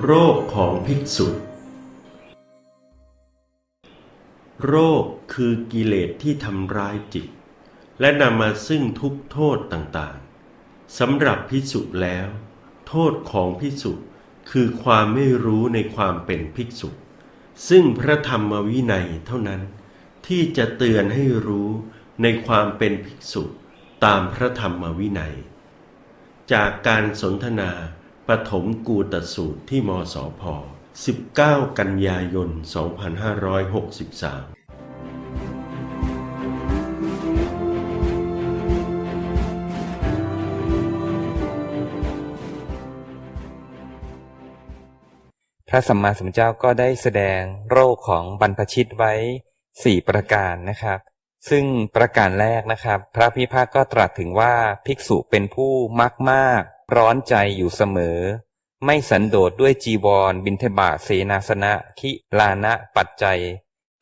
โรคของภิกษุ โรคคือกิเลสที่ทำร้ายจิต และนำมาซึ่งทุกโทษต่างๆสำหรับภิกษุแล้ว โทษของภิกษุคือความไม่รู้ในความเป็นภิกษุ ซึ่งพระธรรมวินัยเท่านั้น ที่จะเตือนให้รู้ในความเป็นภิกษุตามพระธรรมวินัย จากการสนทนา ปฐมกูตสูตรที่มสพ 19 กันยายน 2563พระสัมมาสัมพุทธเจ้าก็ได้แสดงโรคของบรรพชิตไว้สี่ประการนะครับ ซึ่งประการแรกนะครับ พระพิพากก็ตรัสถึงว่าภิกษุเป็นผู้มักมาก ร้อนใจอยู่เสมอ ไม่สันโดษด้วยจีวร บิณฑบาตเสนาสนะคิลานะปัจจัย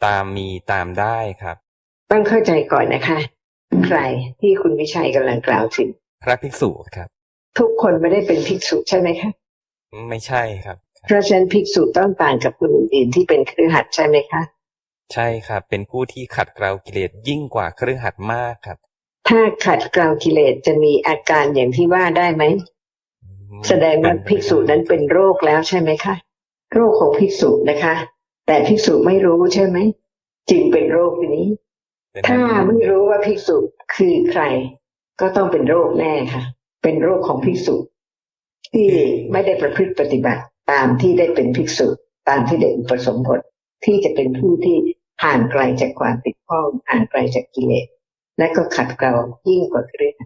ตามมีตามได้ครับ ต้องเข้าใจก่อนนะคะ ใครที่คุณวิชัยกำลังกล่าวถึงพระภิกษุครับ ทุกคนไม่ได้เป็นภิกษุใช่ไหมคะไม่ใช่ครับ เพราะฉะนั้นภิกษุต้องต่างกับคนอื่นๆที่เป็นครือขัดใช่ไหมคะ ใช่ครับ เป็นผู้ที่ขัดเกลากิเลสยิ่งกว่าเครือขัดมากครับ ถ้าขัดเกลากิเลสจะมีอาการอย่างที่ว่าได้ไหม แสดงว่าภิกษุนั้นเป็นโรคแล้วใช่ไหมคะโรคของภิกษุนะคะ แต่ภิกษุไม่รู้ใช่ไหมจึงเป็นโรคนี้ ถ้าไม่รู้ว่าภิกษุคือใคร ก็ต้องเป็นโรคแน่ค่ะ เป็นโรคของภิกษุ ที่ไม่ได้ประพฤติปฏิบัติตามที่ได้เป็นภิกษุ ตามที่ได้อุปสมบทที่จะเป็นผู้ที่ห่างไกลจากความติดข้องห่างไกลจากกิเลส และก็ขัดเกลายิ่งกว่าเรื่อง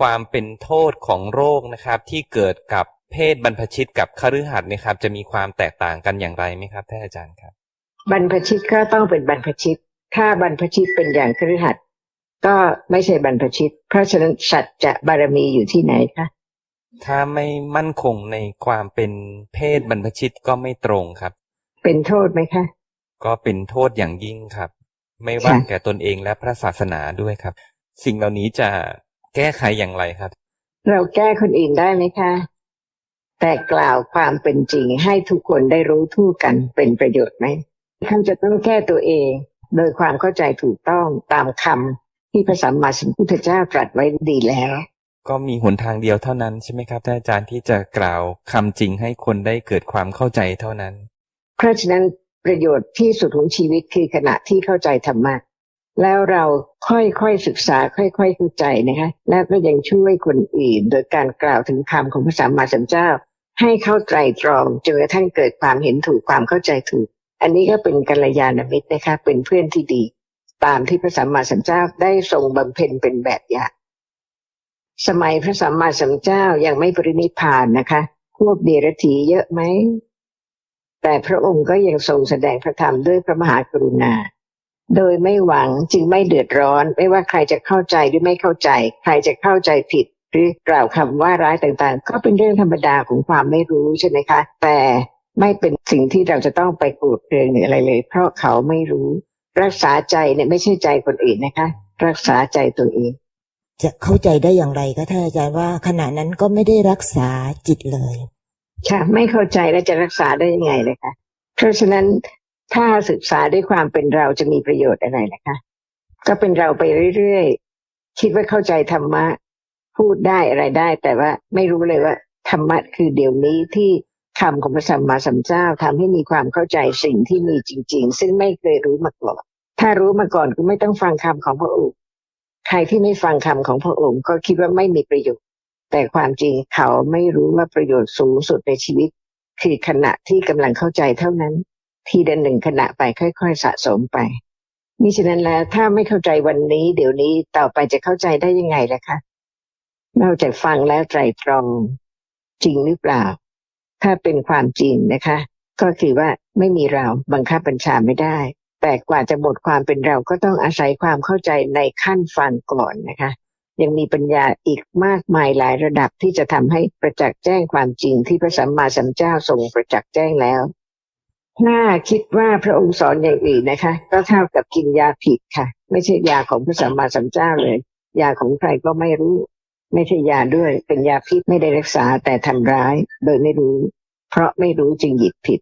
ความเป็นโทษของโรคนะครับ ที่เกิดกับเพศบรรพชิตกับคฤหัสถ์เนะครับ จะมีความแตกต่างกันอย่างไรไหมครับท่านอาจารย์ครับ บรรพชิตก็ต้องเป็นบรรพชิต ถ้าบรรพชิตเป็นอย่างคฤหัสถ์ก็ไม่ใช่บรรพชิต เพราะฉะนั้นสัจจะบารมีอยู่ที่ไหนคะถ้าไม่มั่นคงในความเป็นเพศบรรพชิตก็ไม่ตรงครับ เป็นโทษไหมคะ ก็เป็นโทษอย่างยิ่งครับ ไม่ว่าค่ะแก่ตนเองและพระศาสนาด้วยครับ สิ่งเหล่านี้จะแก้ไขอย่างไรครับ เราแก้คนอื่นได้ไหมคะ แต่กล่าวความเป็นจริงให้ทุกคนได้รู้ทั่วกันเป็นประโยชน์ไหมท่านจะต้องแก้ตัวเอง โดยความเข้าใจถูกต้องตามคำที่พระสัมมาสัมพุทธเจ้าตรัสไว้ดีแล้ว ก็มีหนทางเดียวเท่านั้นใช่ไหมครับท่านอาจารย์ที่จะกล่าวคำจริงให้คนได้เกิดความเข้าใจเท่านั้น เพราะฉะนั้น ประโยชน์ที่สุดของชีวิตคือขณะที่เข้าใจธรรมะแล้วเราค่อยๆศึกษา ค่อยๆเข้าใจนะคะแล้วก็ยังช่วยคนอื่น โดยการกล่าวถึงคำของพระสัมมาสัมพุทธเจ้า ให้เข้าใจตรองจนกระทั่งเกิดความเห็นถูกความเข้าใจถูก อันนี้ก็เป็นกัลยาณมิตรนะคะเป็นเพื่อนที่ดี ตามที่พระสัมมาสัมพุทธเจ้าได้ทรงบำเพ็ญเป็นแบบอย่างสมัยพระสัมมาสัมพุทธเจ้ายังไม่ปรินิพพานนะคะ พวกเดรัจฉีเยอะไหม แต่พระองค์ก็ยังทรงแสดงพระธรรมด้วยพระมหากรุณา โดยไม่หวังจึงไม่เดือดร้อน ไม่ว่าใครจะเข้าใจหรือไม่เข้าใจ ใครจะเข้าใจผิด หรือกล่าวคำว่าร้ายต่างๆ ก็เป็นเรื่องธรรมดาของความไม่รู้ใช่ไหมคะ แต่ไม่เป็นสิ่งที่เราจะต้องไปโกรธเคืองหรืออะไรเลย เพราะเขาไม่รู้ รักษาใจเนี่ยไม่ใช่ใจคนอื่นนะคะ รักษาใจตัวเองจะเข้าใจได้อย่างไรก็ท่านอาจารย์ว่าขณะนั้นก็ไม่ได้รักษาจิตเลย ค่ะ ไม่เข้าใจแล้วจะรักษาได้ยังไงเลยคะเพราะฉะนั้นถ้าศึกษาด้วยความเป็นเราจะมีประโยชน์อะไรนะคะ ก็เป็นเราไปเรื่อยๆคิดว่าเข้าใจธรรมะพูดได้อะไรได้ แต่ว่าไม่รู้เลยว่าธรรมะคือเดี๋ยวนี้ที่คำของพระสัมมาสัมพุทธเจ้าทำให้มีความเข้าใจสิ่งที่มีจริง ๆ ซึ่งไม่เคยรู้มาก่อนถ้ารู้มาก่อนก็ไม่ต้องฟังคำของพระองค์ ใครที่ไม่ฟังคำของพระองค์ก็คิดว่าไม่มีประโยชน์ แต่ความจริงเขาไม่รู้ว่าประโยชน์สูงสุดในชีวิต คือขณะที่กำลังเข้าใจเท่านั้น ทีเดินหนึ่งขณะไปค่อย ๆ สะสมไปมิฉะนั้นแล้วถ้าไม่เข้าใจวันนี้ เดี๋ยวนี้ต่อไปจะเข้าใจได้ยังไงล่ะคะ นอกจากฟังแล้วไตรตรองจริงหรือเปล่า ถ้าเป็นความจริงนะคะ ก็คือว่าไม่มีเราบังคับบัญชาไม่ได้ แต่กว่าจะหมดความเป็นเราก็ต้องอาศัยความเข้าใจในขั้นฟังก่อนนะคะ ยังมีปัญญาอีกมากมายหลายระดับที่จะทำให้ประจักษ์แจ้งความจริงที่พระสัมมาสัมพุทธเจ้าทรงประจักษ์แจ้งแล้ว ถ้าคิดว่าพระองค์สอนอย่างอื่นนะคะ ก็เท่ากับกินยาผิดค่ะ ไม่ใช่ยาของพระสัมมาสัมพุทธเจ้าเลย ยาของใครก็ไม่รู้ ไม่ใช่ยาด้วยเป็นยาพิษไม่ได้รักษาแต่ทำร้าย โดยไม่รู้ เพราะไม่รู้จึงหยิบผิด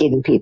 กินผิด